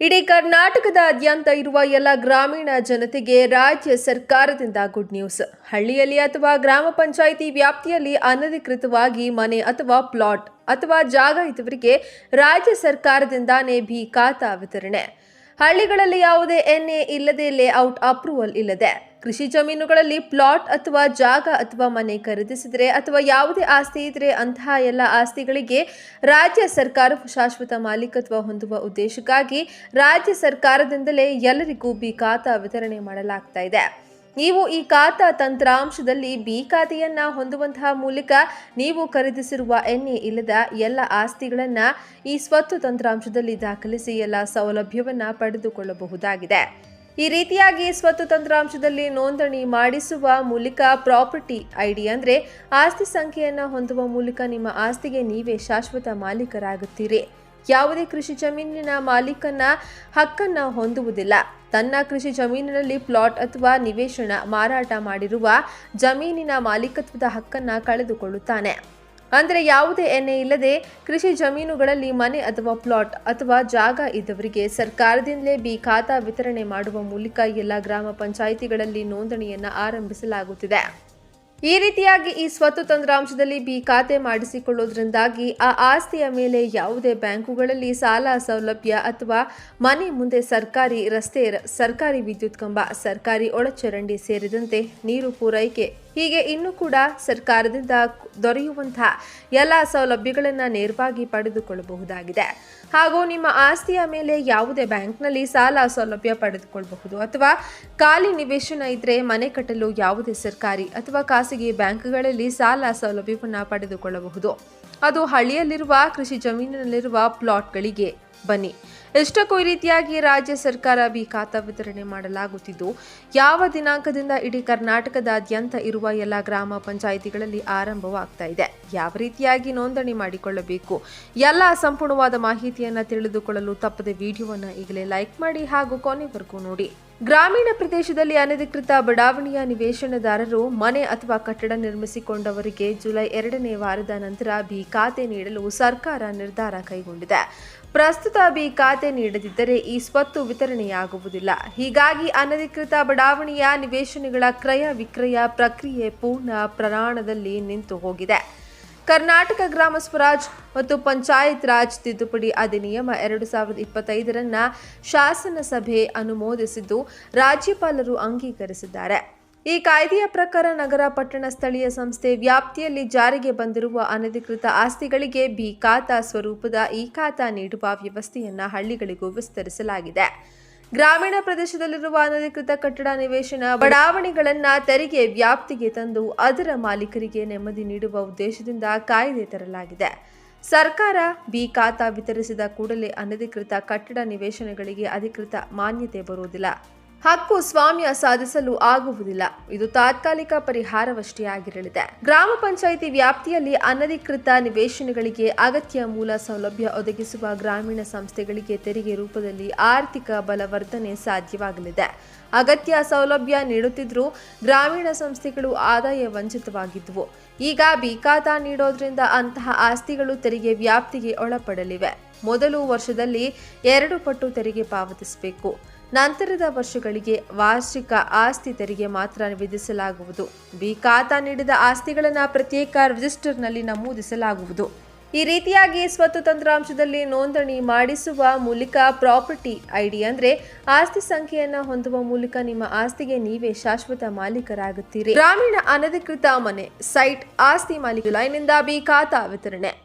ಇಡೀ ಕರ್ನಾಟಕದಾದ್ಯಂತ ಇರುವ ಎಲ್ಲ ಗ್ರಾಮೀಣ ಜನತೆಗೆ ರಾಜ್ಯ ಸರ್ಕಾರದಿಂದ ಗುಡ್ ನ್ಯೂಸ್ ಹಳ್ಳಿಯಲ್ಲಿ ಅಥವಾ ಗ್ರಾಮ ಪಂಚಾಯಿತಿ ವ್ಯಾಪ್ತಿಯಲ್ಲಿ ಅನಧಿಕೃತವಾಗಿ ಮನೆ ಅಥವಾ ಪ್ಲಾಟ್ ಅಥವಾ ಜಾಗ ಇದ್ದವರಿಗೆ ರಾಜ್ಯ ಸರ್ಕಾರದಿಂದಾನೇ ಭೀ ಖಾತಾ ವಿತರಣೆ. ಹಳ್ಳಿಗಳಲ್ಲಿ ಯಾವುದೇ ಎನ್ಎ ಇಲ್ಲದೆ ಲೇಔಟ್ ಅಪ್ರೂವಲ್ ಇಲ್ಲದೆ ಕೃಷಿ ಜಮೀನುಗಳಲ್ಲಿ ಪ್ಲಾಟ್ ಅಥವಾ ಜಾಗ ಅಥವಾ ಮನೆ ಖರೀದಿಸಿದರೆ ಅಥವಾ ಯಾವುದೇ ಆಸ್ತಿ ಇದ್ರೆ ಅಂತಹ ಎಲ್ಲ ಆಸ್ತಿಗಳಿಗೆ ರಾಜ್ಯ ಸರ್ಕಾರ ಶಾಶ್ವತ ಮಾಲೀಕತ್ವ ಹೊಂದುವ ಉದ್ದೇಶಕ್ಕಾಗಿ ರಾಜ್ಯ ಸರ್ಕಾರದಿಂದಲೇ ಎಲ್ಲರಿಗೂ ಬಿ ಖಾತಾ ವಿತರಣೆ ಮಾಡಲಾಗ್ತಾ ಇದೆ. ನೀವು ಈ ಖಾತಾ ತಂತ್ರಾಂಶದಲ್ಲಿ ಬಿ ಖಾತೆಯನ್ನು ಹೊಂದುವಂತಹ ಮೂಲಕ ನೀವು ಖರೀದಿಸಿರುವ ಎಣ್ಣೆ ಇಲ್ಲದ ಎಲ್ಲ ಆಸ್ತಿಗಳನ್ನು ಈ ಸ್ವತ್ತು ತಂತ್ರಾಂಶದಲ್ಲಿ ದಾಖಲಿಸಿ ಎಲ್ಲ ಸೌಲಭ್ಯವನ್ನು ಪಡೆದುಕೊಳ್ಳಬಹುದಾಗಿದೆ. ಈ ರೀತಿಯಾಗಿ ಸ್ವತ್ತು ತಂತ್ರಾಂಶದಲ್ಲಿ ನೋಂದಣಿ ಮಾಡಿಸುವ ಮೂಲಕ ಪ್ರಾಪರ್ಟಿ ಐಡಿ ಅಂದರೆ ಆಸ್ತಿ ಸಂಖ್ಯೆಯನ್ನು ಹೊಂದುವ ಮೂಲಕ ನಿಮ್ಮ ಆಸ್ತಿಗೆ ನೀವೇ ಶಾಶ್ವತ ಮಾಲೀಕರಾಗುತ್ತೀರಿ. ಯಾವುದೇ ಕೃಷಿ ಜಮೀನಿನ ಮಾಲೀಕನ ಹಕ್ಕನ್ನು ಹೊಂದುವುದಿಲ್ಲ. ತನ್ನ ಕೃಷಿ ಜಮೀನಿನಲ್ಲಿ ಪ್ಲಾಟ್ ಅಥವಾ ನಿವೇಶನ ಮಾರಾಟ ಮಾಡಿರುವ ಜಮೀನಿನ ಮಾಲೀಕತ್ವದ ಹಕ್ಕನ್ನು ಕಳೆದುಕೊಳ್ಳುತ್ತಾನೆ. ಅಂದರೆ ಯಾವುದೇ ಎಣ್ಣೆ ಇಲ್ಲದೆ ಕೃಷಿ ಜಮೀನುಗಳಲ್ಲಿ ಮನೆ ಅಥವಾ ಪ್ಲಾಟ್ ಅಥವಾ ಜಾಗ ಇದ್ದವರಿಗೆ ಸರ್ಕಾರದಿಂದಲೇ ಬಿ ಖಾತಾ ವಿತರಣೆ ಮಾಡುವ ಮೂಲಕ ಎಲ್ಲ ಗ್ರಾಮ ಪಂಚಾಯಿತಿಗಳಲ್ಲಿ ನೋಂದಣಿಯನ್ನು ಆರಂಭಿಸಲಾಗುತ್ತಿದೆ. ಈ ರೀತಿಯಾಗಿ ಈ ಸ್ವತ್ತು ತಂತ್ರಾಂಶದಲ್ಲಿ ಬಿ ಖಾತೆ ಮಾಡಿಸಿಕೊಳ್ಳೋದ್ರಿಂದಾಗಿ ಆ ಆಸ್ತಿಯ ಮೇಲೆ ಯಾವುದೇ ಬ್ಯಾಂಕುಗಳಲ್ಲಿ ಸಾಲ ಸೌಲಭ್ಯ ಅಥವಾ ಮನೆ ಮುಂದೆ ಸರ್ಕಾರಿ ರಸ್ತೆ, ಸರ್ಕಾರಿ ವಿದ್ಯುತ್ ಕಂಬ, ಸರ್ಕಾರಿ ಒಳಚರಂಡಿ ಸೇರಿದಂತೆ ನೀರು ಪೂರೈಕೆ ಹೀಗೆ ಇನ್ನೂ ಕೂಡ ಸರ್ಕಾರದಿಂದ ದೊರೆಯುವಂತಹ ಎಲ್ಲ ಸೌಲಭ್ಯಗಳನ್ನು ನೇರವಾಗಿ ಪಡೆದುಕೊಳ್ಳಬಹುದಾಗಿದೆ. ಹಾಗೂ ನಿಮ್ಮ ಆಸ್ತಿಯ ಮೇಲೆ ಯಾವುದೇ ಬ್ಯಾಂಕ್ನಲ್ಲಿ ಸಾಲ ಸೌಲಭ್ಯ ಪಡೆದುಕೊಳ್ಳಬಹುದು ಅಥವಾ ಖಾಲಿ ನಿವೇಶನ ಇದ್ದರೆ ಮನೆ ಕಟ್ಟಲು ಯಾವುದೇ ಸರ್ಕಾರಿ ಅಥವಾ ಖಾಸಗಿ ಬ್ಯಾಂಕ್ಗಳಲ್ಲಿ ಸಾಲ ಸೌಲಭ್ಯವನ್ನು ಪಡೆದುಕೊಳ್ಳಬಹುದು. ಅದು ಹಳ್ಳಿಯಲ್ಲಿರುವ ಕೃಷಿ ಜಮೀನಿನಲ್ಲಿರುವ ಪ್ಲಾಟ್ಗಳಿಗೆ. ಬನ್ನಿ. ಎಷ್ಟಕ್ಕೂ ಈ ರೀತಿಯಾಗಿ ರಾಜ್ಯ ಸರ್ಕಾರ ಬಿ ಖಾತಾ ವಿತರಣೆ ಮಾಡಲಾಗುತ್ತಿದ್ದು, ಯಾವ ದಿನಾಂಕದಿಂದ ಇಡೀ ಕರ್ನಾಟಕದಾದ್ಯಂತ ಇರುವ ಎಲ್ಲ ಗ್ರಾಮ ಪಂಚಾಯಿತಿಗಳಲ್ಲಿ ಆರಂಭವಾಗ್ತಾ ಇದೆ. ಯಾವ ರೀತಿಯಾಗಿ ನೋಂದಣಿ ಮಾಡಿಕೊಳ್ಳಬೇಕು? ಎಲ್ಲ ಸಂಪೂರ್ಣವಾದ ಮಾಹಿತಿಯನ್ನು ತಿಳಿದುಕೊಳ್ಳಲು ತಪ್ಪದೆ ವಿಡಿಯೋವನ್ನು ಈಗಲೇ ಲೈಕ್ ಮಾಡಿ ಹಾಗೂ ಕೊನೆವರೆಗೂ ನೋಡಿ. ಗ್ರಾಮೀಣ ಪ್ರದೇಶದಲ್ಲಿ ಅನಧಿಕೃತ ಬಡಾವಣೆಯ ನಿವೇಶನದಾರರು ಮನೆ ಅಥವಾ ಕಟ್ಟಡ ನಿರ್ಮಿಸಿಕೊಂಡವರಿಗೆ ಜುಲೈ ಎರಡನೇ ವಾರದ ನಂತರ ಬಿ ಖಾತೆ ನೀಡಲು ಸರ್ಕಾರ ನಿರ್ಧಾರ ಕೈಗೊಂಡಿದೆ. ಪ್ರಸ್ತುತ ಬಿ ಖಾತೆ ನೀಡದಿದ್ದರೆ ಈ ಸ್ವತ್ತು ವಿತರಣೆಯಾಗುವುದಿಲ್ಲ. ಹೀಗಾಗಿ ಅನಧಿಕೃತ ಬಡಾವಣೆಯ ನಿವೇಶನಗಳ ಕ್ರಯ ವಿಕ್ರಯ ಪ್ರಕ್ರಿಯೆ ಪೂರ್ಣ ಪ್ರಮಾಣದಲ್ಲಿ ನಿಂತು ಹೋಗಿದೆ ಕರ್ನಾಟಕ ಗ್ರಾಮ ಸ್ವರಾಜ್ ಮತ್ತು ಪಂಚಾಯತ್ ರಾಜ್ ತಿದ್ದುಪಡಿ ಅಧಿನಿಯಮ ಎರಡು ಸಾವಿರದ ಇಪ್ಪತ್ತೈದರನ್ನ ಶಾಸನ ಸಭೆ ಅನುಮೋದಿಸಿದ್ದು ರಾಜ್ಯಪಾಲರು ಅಂಗೀಕರಿಸಿದ್ದಾರೆ. ಈ ಕಾಯ್ದೆಯ ಪ್ರಕಾರ ನಗರ ಪಟ್ಟಣ ಸ್ಥಳೀಯ ಸಂಸ್ಥೆ ವ್ಯಾಪ್ತಿಯಲ್ಲಿ ಜಾರಿಗೆ ಬಂದಿರುವ ಅನಧಿಕೃತ ಆಸ್ತಿಗಳಿಗೆ ಬಿ ಖಾತಾ ಸ್ವರೂಪದ ಈ ಖಾತಾ ನೀಡುವ ವ್ಯವಸ್ಥೆಯನ್ನು ಹಳ್ಳಿಗಳಿಗೂ ವಿಸ್ತರಿಸಲಾಗಿದೆ. ಗ್ರಾಮೀಣ ಪ್ರದೇಶದಲ್ಲಿರುವ ಅನಧಿಕೃತ ಕಟ್ಟಡ ನಿವೇಶನ ಬಡಾವಣೆಗಳನ್ನು ತೆರಿಗೆ ವ್ಯಾಪ್ತಿಗೆ ತಂದು ಅದರ ಮಾಲೀಕರಿಗೆ ನೆಮ್ಮದಿ ನೀಡುವ ಉದ್ದೇಶದಿಂದ ಕಾಯ್ದೆ ತರಲಾಗಿದೆ. ಸರ್ಕಾರ ಬಿ ಖಾತಾ ವಿತರಿಸಿದ ಕೂಡಲೇ ಅನಧಿಕೃತ ಕಟ್ಟಡ ನಿವೇಶನಗಳಿಗೆ ಅಧಿಕೃತ ಮಾನ್ಯತೆ ಬರುವುದಿಲ್ಲ. ಹಕ್ಕು ಸ್ವಾಮ್ಯ ಸಾಧಿಸಲು ಆಗುವುದಿಲ್ಲ. ಇದು ತಾತ್ಕಾಲಿಕ ಪರಿಹಾರವಷ್ಟೇ ಆಗಿರಲಿದೆ. ಗ್ರಾಮ ಪಂಚಾಯಿತಿ ವ್ಯಾಪ್ತಿಯಲ್ಲಿ ಅನಧಿಕೃತ ನಿವೇಶನಗಳಿಗೆ ಅಗತ್ಯ ಮೂಲ ಸೌಲಭ್ಯ ಒದಗಿಸುವ ಗ್ರಾಮೀಣ ಸಂಸ್ಥೆಗಳಿಗೆ ತೆರಿಗೆ ರೂಪದಲ್ಲಿ ಆರ್ಥಿಕ ಬಲವರ್ಧನೆ ಸಾಧ್ಯವಾಗಲಿದೆ. ಅಗತ್ಯ ಸೌಲಭ್ಯ ನೀಡುತ್ತಿದ್ದರೂ ಗ್ರಾಮೀಣ ಸಂಸ್ಥೆಗಳು ಆದಾಯ ವಂಚಿತವಾಗಿದ್ದವು ಈಗ ಬಿ ಖಾತಾ ನೀಡೋದ್ರಿಂದ ಅಂತಹ ಆಸ್ತಿಗಳು ತೆರಿಗೆ ವ್ಯಾಪ್ತಿಗೆ ಒಳಪಡಲಿವೆ. ಮೊದಲು ವರ್ಷದಲ್ಲಿ ಎರಡು ಪಟ್ಟು ತೆರಿಗೆ ಪಾವತಿಸಬೇಕು. ನಂತರದ ವರ್ಷಗಳಿಗೆ ವಾರ್ಷಿಕ ಆಸ್ತಿ ತೆರಿಗೆ ಮಾತ್ರ ವಿಧಿಸಲಾಗುವುದು. ಬಿ ಖಾತಾ ನೀಡಿದ ಆಸ್ತಿಗಳನ್ನು ಪ್ರತ್ಯೇಕ ರಿಜಿಸ್ಟರ್ನಲ್ಲಿ ನಮೂದಿಸಲಾಗುವುದು. ಈ ರೀತಿಯಾಗಿ ಸ್ವತ್ತು ತಂತ್ರಾಂಶದಲ್ಲಿ ನೋಂದಣಿ ಮಾಡಿಸುವ ಮೂಲಕ ಪ್ರಾಪರ್ಟಿ ಐಡಿ ಅಂದ್ರೆ ಆಸ್ತಿ ಸಂಖ್ಯೆಯನ್ನ ಹೊಂದುವ ಮೂಲಕ ನಿಮ್ಮ ಆಸ್ತಿಗೆ ನೀವೇ ಶಾಶ್ವತ ಮಾಲೀಕರಾಗುತ್ತೀರಿ. ಗ್ರಾಮೀಣ ಅನಧಿಕೃತ ಮನೆ, ಸೈಟ್, ಆಸ್ತಿ ಮಾಲೀಕ ಲೈನಿಂದ ಬಿ ಖಾತಾ ವಿತರಣೆ.